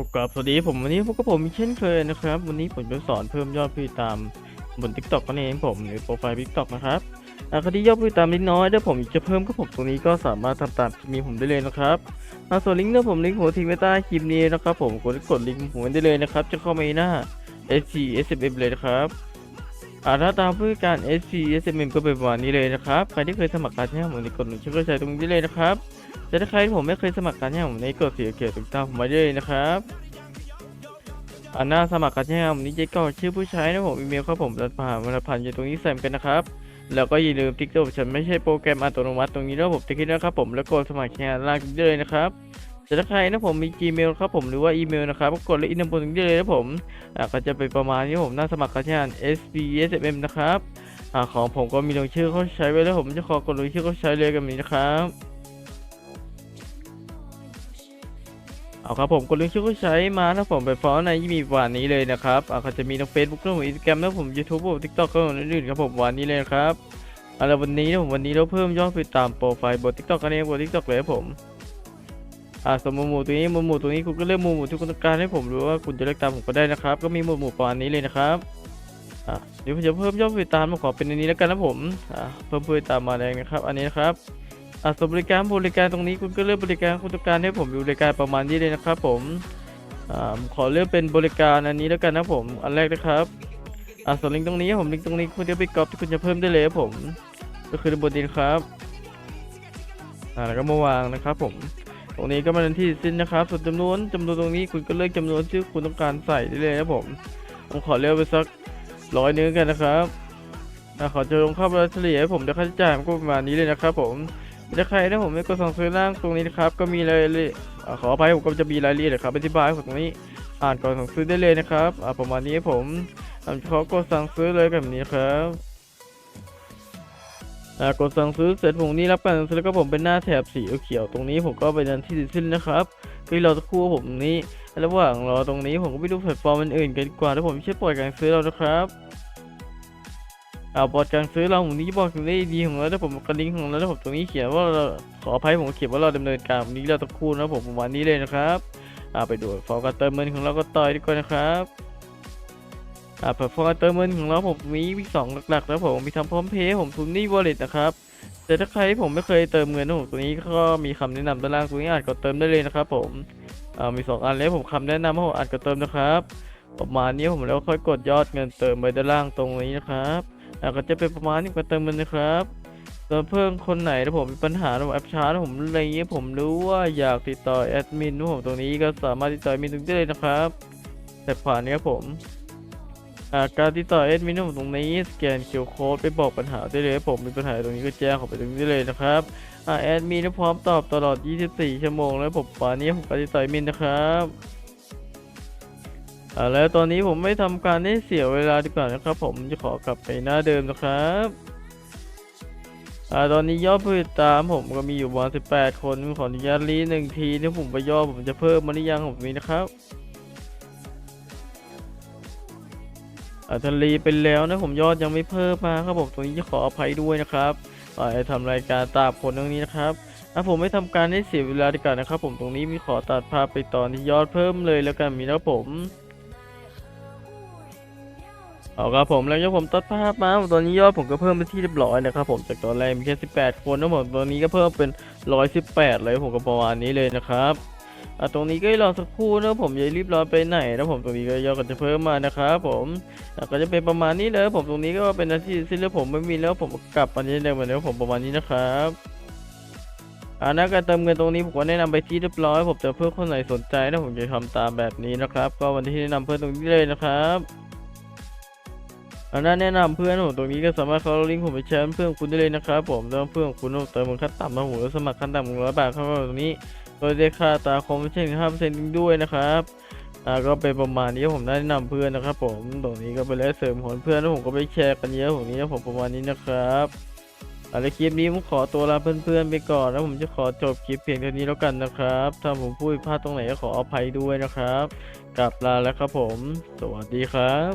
โอกาสสวัสดีผมวันนี้พวกกับผมเช่นเคยนะครับ วันนี้ผมจะสอนเพิ่มยอดผู้ติดตามบน TikTok นั่นเองผมหรือโปรไฟล์ TikTok นะครับอาคดียอดผู้ติดตามนิดน้อยถ้าผมอยากจะเพิ่มก็ผมตรงนี้ก็สามารถทำตามมีผมได้เลยนะครับอ่าส่วนลิงก์เนี่ยผมลิงก์ผมทิ้งไว้ใต้คลิปนี้นะครับ ผมกดกดลิงก์ผมไว้ได้เลยนะครับ จะเข้ามาในหน้า SC SMM เลยนะครับอาถ้าตามผู้การ SC SMM ก็เป็นประมาณนี้เลยนะครับใครที่เคยสมัครการใช้ผมกดหนึ่งชื่อก็ใช้ตรงนี้ได้เลยนะครับ แต่ถ้าใครที่ผมไม่เคยสมัครการใช้ผมในกดสีเขียวติดตามผมไว้ได้เลยนะครับอันหน้าสมัครกันใช่ไหมนี้เจ๊ก็ชื่อผู้ใช้นะผมอีเมลครับผมรัฐผ่านวรรณพันอยู่ตรงนี้แซมกันนะครับแล้วก็อย่าลืมติ๊กต็อกฉันไม่ใช่โปรแกรมอัตโนมัติตรงนี้นะผมติ๊กนะครับผมแล้วกดสมัครแชร์ลางได้เลยนะครับแต่ถ้าใครนะผมมี Gmail ครับผมหรือว่าอีเมลนะครับก็กดเลยอินบนตรงนี้เลยนะผมอ่าก็จะเป็นประมาณนี้ผมหน้าสมัครกันใช้ SBSMM นะครับอ่าของผมก็มีลงชื่อเขาใช้ไว้แล้วผมจะขอกดลงชื่อเขาใช้เลยกันนี้นะครับ เอาครับผมกดลิงก์ชื่อผู้ใช้มาถ้าผมไปฟอลในยี่มีวันนี้เลยนะครับอ่าก็จะมีทั้ง Facebook ทั้งอินสตาแกรมแล้วผม YouTube ผม TikTok ก็อื่นๆครับผมวันนี้เลยนะครับเอาละวันนี้นะผมวันนี้เราเพิ่มยอดผู้ติดตามโปรไฟล์บน TikTok กันเองบน TikTok เลยครับผมอ่าสมมติหมู่ตัวนี้หมู่หมู่ตัวนี้คุณก็เลือกหมู่หมู่ที่คุณต้องการให้ผมรือว่าคุณจะเลือกตามผมก็ได้นะครับ ก็มีหมู่หมู่ประมาณนี้เลยนะครับอ่าเดี๋ยวผมจะเพิ่มยอดผู้ติดตามมาขอเป็นอันนี้แล้วกันนะผมอ่าเพิ่มผู้ติดตามมาแรงนะครับ อันนี้นะครับ อะสบริการบริการตรงนี้คุณก็เลือกบริการคุณต้องการให้ผมบริการประมาณนี้เลยนะครับผมอ่าขอเลือกเป็นบริการอันนี้แล้วกันนะผม อันแรกนะครับอ่าส่วนลิงก์ตรงนี้ผมลิงก์ตรงนี้คุณจะไปก๊อปที่คุณจะเพิ่มได้เลยครับผม ก็คือบนดินครับอ่าแล้วก็มาวางนะครับ ผม ตรงนี้ก็มาเป็นที่สิ้นนะครับ ส่วนจำนวนจำนวนตรงนี้คุณก็เลือกจำนวนที่คุณต้องการใส่ได้เลยนะผมผมขอเลือกไปสักร้อยนึงกันนะครับอ่าขอจะลงค่าบริเฉลี่ยผมเดี๋ยวค่าใช้จ่ายมันก็ประมาณนี้เลยนะครับผม ถ้าใครนะผมไม่กดสั่งซื้อล่างตรงนี้นะครับก็มีรายละเอียดอ่าขออภัยผมก็จะมีรายละเอียดนะครับอธิบายผมตรงนี้อ่านก่อนสั่งซื้อได้เลยนะครับประมาณนี้ผมผมขอกดสั่งซื้อเลยแบบนี้ครับกดสั่งซื้อเสร็จผมนี่รับการสั่งซื้อแล้วก็ผมเป็นหน้าแถบสีเขียวตรงนี้ผมก็ไปดันที่สิ้นนะครับคือเราจะคู่ผมนี้ระหว่างรอตรงนี้ผมก็ไปดูแพลตฟอร์มอื่นกันดีกว่าถ้าผมไม่ใช่ปล่อยการซื้อเรานะครับ อ่าบอดการซื้อเราผมนี้บอกถึงได้ดีของเราถ้าผมกระลิงก์ของเราถ้าผมตรงนี้เขียนว่าเราขออภัยผมเขียนว่าเราดำเนินการนี้เราตะคู่นะผมประมาณนี้เลยนะครับอ่าไปดูฟอร์การเติมเงินของเราก็ต่อยดีกว่านะครับอ่าแพลตฟอร์มกเติมเงินของเราผมมีวิสองหลักๆนะผมมีทำพร้อมเพย์ผมทุนนี่วอลเล็ตนะครับแต่ถ้าใครผมไม่เคยเติมเงินผมตัวนี้ก็มีคำแนะนำด้านล่างตรงนี้อาจกดเติมได้เลยนะครับ ผมอ่ามีสองอันแล้วผมคำแนะนำให้ผมอาจกดเติมนะครับ ประมาณนี้ผมแล้วค่อยกดยอดเงินเติมไปด้านล่างตรงนี้นะครับ ก็จะเป็นประมาณนี้ก็เติมมันนะครับส่วนเพื่อนคนไหนถ้าผมมีปัญหาระบบแอปช้าถ้าผมอะไรเงี้ยผมรู้ว่าอยากติดต่อแอดมินของผมตรงนี้ก็สามารถติดต่อมินตรงนี้ได้เลยนะครับแต่ผ่านเนี้ยผมาการติดต่อแอดมินของผมตรงนี้สแกน QR Code ไปบอกปัญหาได้เลยผมมีปัญหาตรงนี้ก็แจ้งเขอไปตรงนี้ได้เลยนะครับอแอดมินพร้อมตอบตลอด 24 ชั่วโมงแล้วผมป่านนี้ผมก็ติดต่อมินนะครับ อ่าแล้วตอนนี้ผมไม่ทำการให้เสียเวลาดีกว่านะครับ ผมจะขอกลับไปหน้าเดิมนะครับอ่าตอนนี้ยอดผู้ติดตามผมก็มีอยู่ประมาณ18 คนขออนุญาตรีหนึ่งทีที่ผมไปย่อผมจะเพิ่มมาหรือยังผมมีนะครับอ่าทันรีไปแล้วนะผมยอดยังไม่เพิ่มมาครับผมตรงนี้จะขออภัยด้วยนะครับอ่าทำรายการตามผลตรงนี้นะครับถ้าผมไม่ทำการให้เสียเวลาดีกว่านะครับ ผมตรงนี้มีขอตัดภาพไปตอนที่ยอดเพิ่มเลยแล้วกันมีนะครับผม เอาครับผมแล้วก็ผมตัดภาพมาตอนนี้ยอดผมก็เพิ่มไปที่เรียบร้อยนะครับผมจากตอนแรกมีแค่ 18 คนนะผมตอนนี้ก็เพิ่มเป็น 118 เลยผมก็ประมาณนี้เลยนะครับอะตรงนี้ก็รอสักครู่นะผมอย่ารีบรอไปไหนนะผมตรงนี้ก็ยอดก็จะเพิ่มมานะครับผมก็จะเป็นประมาณนี้เลยผมตรงนี้ก็เป็นนาทีสิ้นแล้วผมไม่มีแล้วผมกลับมาที่เดิมเหมือนเดิมผมประมาณนี้นะครับอ่านะการเติมเงินตรงนี้ผมก็แนะนำไปที่เรียบร้อยผมจะเพื่อคนไหนสนใจนะผมจะทำตามแบบนี้นะครับ ก็วันที่แนะนำเพื่อนตรงนี้เลยนะครับ อันนั้นแนะนำเพื่อนผมตรงนี้ก็สามารถเข้าลิงก์ผมไปแชร์เพื่อนคุณได้เลยนะครับผมแล้วเพื่อนคุณต้องเติมเงินขั้นต่ำมาผมสมัครขั้นต่ำหนึ่งร้อยบาทเข้ามาตรงนี้ โดยได้ค่าตาคอมมิชชั่นห้าเปอร์เซ็นต์ด้วยนะครับอ่าก็เป็นประมาณนี้ผมได้แนะนำเพื่อนนะครับ ผมตรงนี้ก็ไปแล้วเสริมผลเพื่อนแล้วผมก็ไปแชร์กันเยอะผมนี้ผมประมาณนี้นะครับอะไรคลิปนี้ผมขอตัวลาเพื่อนๆไปก่อนแล้วผมจะขอจบคลิปเพียงเท่านี้แล้วกันนะครับ ถ้าผมพูดพลาดตรงไหนก็ขออภัยด้วยนะครับกลับลาแล้วครับผม สวัสดีครับ